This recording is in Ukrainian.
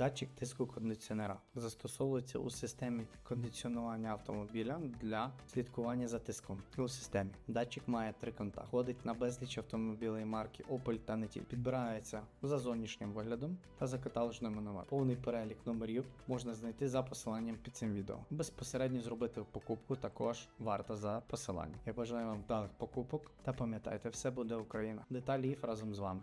Датчик тиску кондиціонера застосовується у системі кондиціонування автомобіля для слідкування за тиском. У системі датчик має три конта, ходить на безліч автомобілей марки Opel та не тільки. Підбирається за зовнішнім виглядом та за каталожними номерами. Повний перелік номерів можна знайти за посиланням під цим відео. Безпосередньо зробити покупку також варто за посиланням. Я бажаю вам вдалих покупок та пам'ятайте, все буде Україна. Деталі ІФ разом з вами.